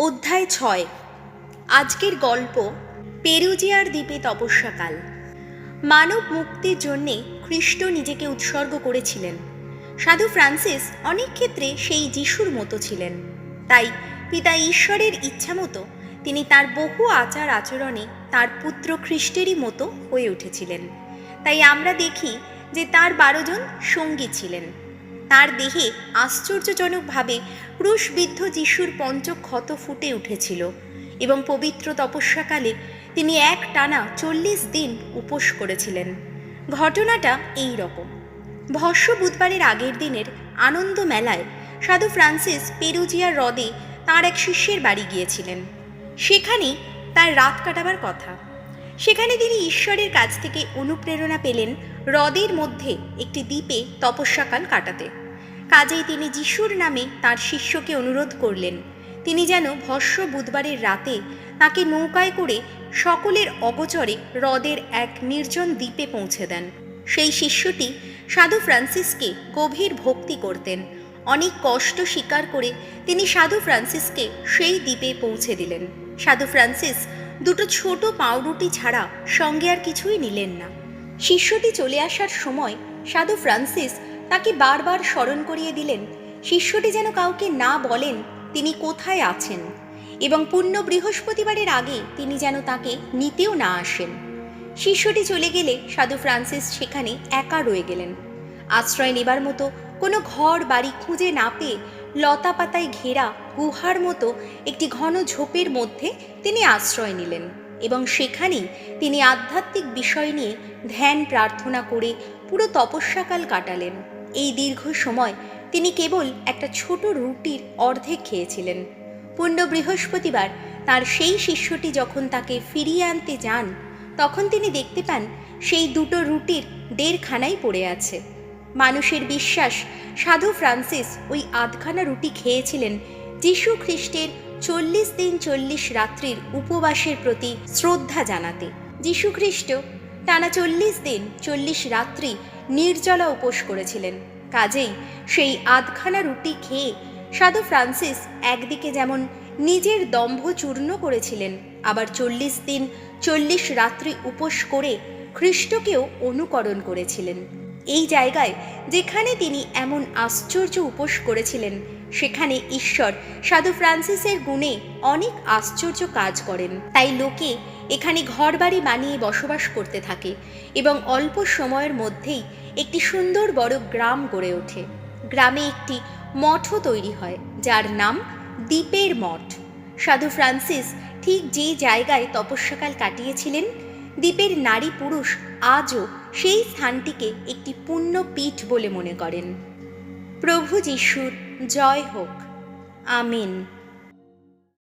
অধ্যায় ছয়। আজকের গল্প পেরুজিয়ার দ্বীপে তপস্যাকাল। মানব মুক্তির জন্যে খ্রিস্ট নিজেকে উৎসর্গ করেছিলেন। সাধু ফ্রান্সিস অনেক ক্ষেত্রে সেই যিশুর মতো ছিলেন। তাই পিতা ঈশ্বরের ইচ্ছা মতো তিনি তার বহু আচার আচরণে তার পুত্র খ্রিস্টেরই মতো হয়ে উঠেছিলেন। তাই আমরা দেখি যে তার বারোজন সঙ্গী ছিলেন। তার দেহে আশ্চর্যজনকভাবে ক্রুশবিদ্ধ যিশুর পঞ্চক্ষত ফুটে উঠেছিল এবং পবিত্র তপস্যাকালে তিনি এক টানা চল্লিশ দিন উপোস করেছিলেন। ঘটনাটা এই রকম। ভস্য বুধবারের আগের দিনের আনন্দ মেলায় সাধু ফ্রান্সিস পেরুজিয়ার হ্রদে তার এক শিষ্যের বাড়ি গিয়েছিলেন। সেখানেই তার রাত কাটাবার কথা। সেখানে তিনি ঈশ্বরের কাছ থেকে অনুপ্রেরণা পেলেন হ্রদের মধ্যে একটি দ্বীপে তপস্যাকাল কাটাতে। কাজেই তিনি যিশুর নামে তার শিষ্যকে অনুরোধ করলেন। তিনি যেন ভস্য বুধবারের রাতে তাকে নৌকায় করে সকলের অগচরে হ্রদের এক নির্জন দ্বীপে পৌঁছে দেন। সেই শিষ্যটি সাধু ফ্রান্সিসকে গভীর ভক্তি করতেন। অনেক কষ্ট স্বীকার করে তিনি সাধু ফ্রান্সিসকে সেই দ্বীপে পৌঁছে দিলেন। সাধু ফ্রান্সিস দুটো ছোট পাউরুটি ছাড়া সঙ্গে আর কিছুই নিলেন না। শিষ্যটি চলে আসার সময় সাধু ফ্রান্সিস তাকে বারবার স্মরণ করিয়ে দিলেন, শিষ্যটি যেন কাউকে না বলেন তিনি কোথায় আছেন এবং পূর্ণ বৃহস্পতিবারের আগে তিনি যেন তাকে নিতেও না আসেন। শিষ্যটি চলে গেলে সাধু ফ্রান্সিস সেখানে একা রয়ে গেলেন। আশ্রয় নেবার মতো কোনো ঘর বাড়ি খুঁজে না পেয়ে লতা পাতায় ঘেরা গুহার মতো একটি ঘন ঝোপের মধ্যে তিনি আশ্রয় নিলেন এবং সেখানেই তিনি আধ্যাত্মিক বিষয় নিয়ে ধ্যান প্রার্থনা করে পুরো তপস্যাকাল কাটালেন। এই দীর্ঘ সময় তিনি কেবল একটা ছোট রুটির অর্ধেক খেয়েছিলেন। পূর্ণ বৃহস্পতিবার তার সেই শিষ্যটি যখন তাকে ফিরিয়ে আনতে যান, তখন তিনি দেখতে পান সেই দুটো রুটির দেড়খানাই পড়ে আছে। মানুষের বিশ্বাস, সাধু ফ্রান্সিস ওই আধখানা রুটি খেয়েছিলেন যিশু খ্রিস্টের চল্লিশ দিন চল্লিশ রাত্রির উপবাসের প্রতি শ্রদ্ধা জানাতে। যিশু খ্রিস্ট টানা চল্লিশ দিন চল্লিশ রাত্রি নির্জলা উপোস করেছিলেন। কাজেই সেই আধখানা রুটি খেয়ে সাধু ফ্রান্সিস একদিকে যেমন নিজের দম্ভ চূর্ণ করেছিলেন, আবার চল্লিশ দিন চল্লিশ রাত্রি উপোস করে খ্রিস্টকেও অনুকরণ করেছিলেন। এই জায়গায় যেখানে তিনি এমন আশ্চর্য উপোস করেছিলেন সেখানে ঈশ্বর, সাধু ফ্রান্সিসের গুণে অনেক আশ্চর্য কাজ করেন। তাই লোকে এখানে ঘরবাড়ি বানিয়ে বসবাস করতে থাকে এবং অল্প সময়ের মধ্যেই একটি সুন্দর বড় গ্রাম গড়ে ওঠে। গ্রামে একটি মঠও তৈরি হয়, যার নাম দ্বীপের মঠ। সাধু ফ্রান্সিস ঠিক যে জায়গায় তপস্যাকাল কাটিয়েছিলেন, দ্বীপের নারী পুরুষ আজও সেই স্থানটিকে একটি পুণ্য পীঠ বলে মনে করেন। প্রভু যিশুর জয় হোক। আমিন।